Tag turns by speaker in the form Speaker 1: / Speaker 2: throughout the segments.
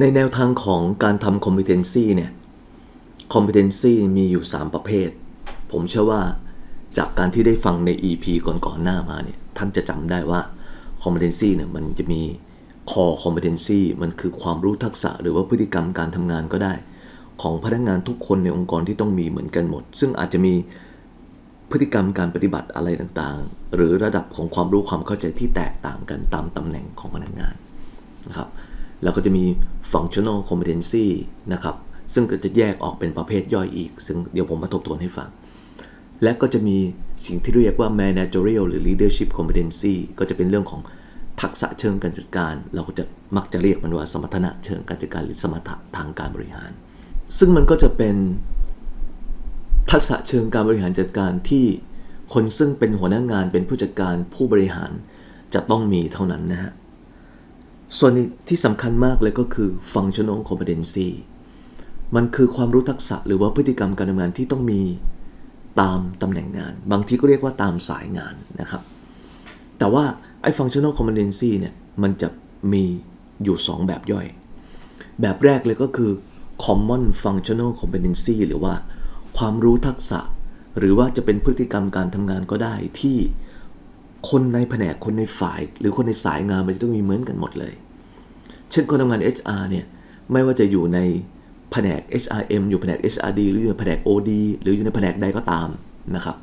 Speaker 1: ในแนวทางของการทำ competency เนี่ย competency มีอยู่ 3 ประเภท ผมเชื่อว่าจากการที่ได้ฟังใน EP ก่อนๆหน้ามาเนี่ย ท่านจะจำได้ว่า competency เนี่ยมันจะมี core competency มันคือความรู้ทักษะหรือว่าพฤติกรรมการทำงานก็ได้ ของพนักงานทุกคนในองค์กรที่ต้องมีเหมือนกันหมด ซึ่งอาจจะมี พฤติกรรมการปฏิบัติอะไรต่างๆ หรือระดับของความรู้ความเข้าใจที่แตกต่างกันตามตำแหน่งของพนักงานนะครับแล้วก็จะมี functional competency นะครับซึ่งก็จะแยกออกเป็นประเภทย่อยอีก ซึ่งเดี๋ยวผมมาทบทวนให้ฟัง และก็จะมีสิ่งที่เรียกว่า managerial หรือ leadership competency ก็จะเป็นเรื่องของทักษะเชิงการจัดการ เราก็จะมักจะเรียกมันว่าสมรรถนะเชิงการจัดการหรือสมรรถะทางการบริหาร ซึ่งมันก็จะเป็น ทักษะเชิงการบริหารจัดการที่คนซึ่งเป็นหัวหน้างานเป็นผู้จัดการผู้บริหารจะต้องมีเท่านั้นนะฮะ ส่วนที่สำคัญมากเลยก็คือ functional competency มันคือความรู้ทักษะหรือว่าพฤติกรรมการทำงานที่ต้องมีตามตำแหน่งงาน บางทีก็เรียกว่าตามสายงานนะครับ แต่ว่าไอ้ functional competency เนี่ยมันจะมีอยู่ 2 แบบย่อย แบบแรกเลยก็คือ common functional competency หรือว่า ความรู้ทักษะ หรือว่าจะเป็นพฤติกรรมการทำงานก็ได้ที่คนในแผนกคนในฝ่าย หรือคนในสายงานมันจะต้องมีเหมือนกันหมดเลย เช่นคนทำงาน HR เนี่ยไม่ว่าจะอยู่ในแผนก HRM อยู่แผนก HRD หรืออยู่ในแผนก OD หรืออยู่ในแผนกใดก็ตามนะครับ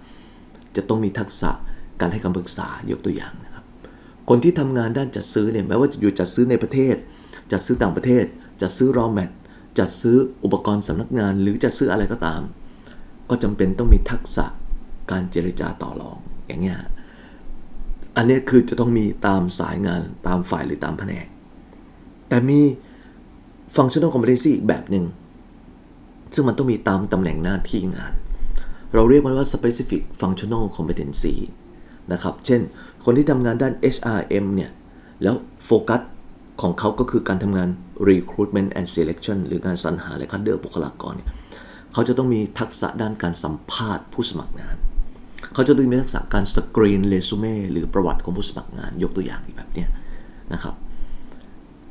Speaker 1: จะต้องมีทักษะการให้คำปรึกษายกตัวอย่างนะครับ คนที่ทำงานด้านจัดซื้อเนี่ยแม้ว่าจะอยู่จัดซื้อในประเทศ จัดซื้อต่างประเทศ จัดซื้อ raw mat จัดซื้ออุปกรณ์สำนักงาน หรือจัดซื้ออะไรก็ตาม ก็จำเป็นต้องมีทักษะการเจรจาต่อรองอย่างเงี้ยอันนี้คือจะต้องมีตามสายงานตามฝ่ายหรือตามแผนก แต่มี functional competency อีกแบบหนึ่งซึ่งมันต้องมีตามตำแหน่งหน้าที่งาน เราเรียกมันว่า specific functional competency นะครับ เช่น คนที่ทำงานด้าน HRM เนี่ย แล้วโฟกัสของเขาก็คือการทำงาน recruitment and selection หรือการสรรหาและคัดเลือกบุคลากรเนี่ย เขาจะต้องมีทักษะด้านการสัมภาษณ์ผู้สมัครงาน เขาจะต้องมีทักษะการสกรีนเรซูเม่หรือประวัติของผู้สมัครงาน ยกตัวอย่างแบบเนี้ยนะครับ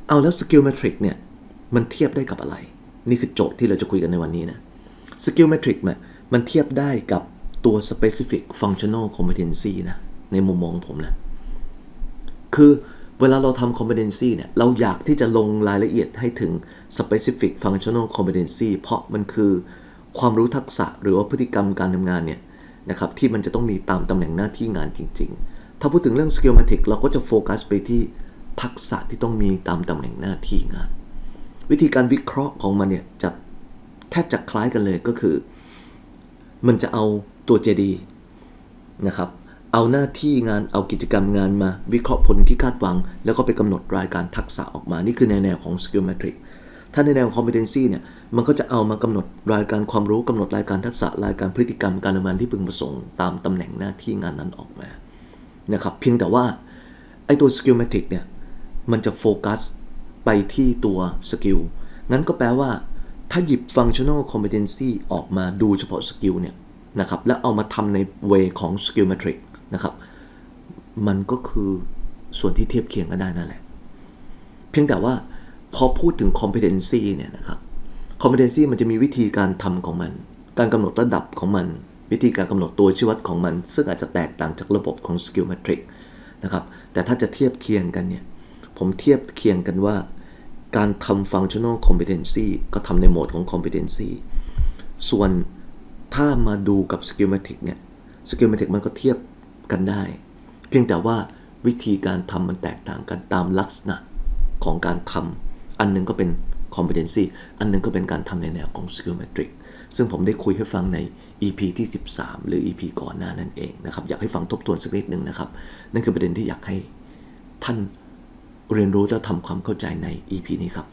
Speaker 1: เอาแล้วสกิลเมทริกเนี่ยมันเทียบได้กับอะไร นี่คือโจทย์ที่เราจะคุยกันในวันนี้นะสกิลเมทริกมันมันเทียบได้กับตัว specific functional competency นะในมุมมองผมนะ คือเวลาเราทำ competency เนี่ย เราอยากที่จะลงรายละเอียดให้ถึง specific functional competency เพราะมันคือ ความรู้ทักษะหรือว่าพฤติกรรมการทำงานเนี่ยนะครับที่มันจะต้องมีตามตำแหน่งหน้าที่งานจริง ๆ ถ้าพูดถึงเรื่อง skillmatic เราก็จะโฟกัสไปที่ทักษะที่ต้องมีตามตำแหน่งหน้าที่งาน วิธีการวิเคราะห์ของมันเนี่ยจะแทบจะคล้ายกันเลยก็คือ มันจะเอาตัว JD นะครับเอาหน้าที่งานเอากิจกรรมงานมาวิเคราะห์ผลที่คาดหวัง แล้วก็ไปกำหนดรายการทักษะออกมา นี่คือในแนวของ skill metric ถ้าในแนว competency เนี่ยมันก็จะเอามากำหนดรายการความรู้กำหนดรายการทักษะรายการพฤติกรรมการทำงานที่พึงประสงค์ตามตำแหน่งหน้าที่งานนั้นออกมานะครับเพียงแต่ว่าไอ้ตัว skill metric เนี่ยมันจะโฟกัสไปที่ตัวสกิลงั้นก็แปลว่าถ้าหยิบ functional competency ออกมาดูเฉพาะสกิลเนี่ยนะครับแล้วเอามาทำในเวของ skill metric นะครับมันก็คือส่วนที่เทียบเคียงกันได้นั่นแหละ เพียงแต่ว่า พอพูดถึง competency เนี่ยนะครับ competency มันจะมีวิธีการทำของมัน การกำหนดระดับของมัน วิธีการกำหนดตัวชี้วัดของมัน ซึ่งอาจจะแตกต่างจากระบบของ skill metric นะครับ แต่ถ้าจะเทียบเคียงกันเนี่ย ผมเทียบเคียงกันว่า การทำ functional competency ก็ทำในโหมดของ competency ส่วนถ้ามาดูกับ skillmatic เนี่ย skillmatic มันก็เทียบกันได้ เพียงแต่ว่าวิธีการทำมันแตกต่างกันตามลักษณะของการทำ อันหนึงก็เป็น competency อันหนึงก็เป็นการทำในแนวของ skillmatic ซึ่งผมได้คุยให้ฟังใน EP ที่ 13 หรือ EP ก่อนหน้านั่นเองนะครับ อยากให้ฟังทบทวนสักนิดหนึ่งนะครับ นั่นคือประเด็นที่อยากให้ท่านเรียนรู้และทำความเข้าใจใน EP นี้ครับ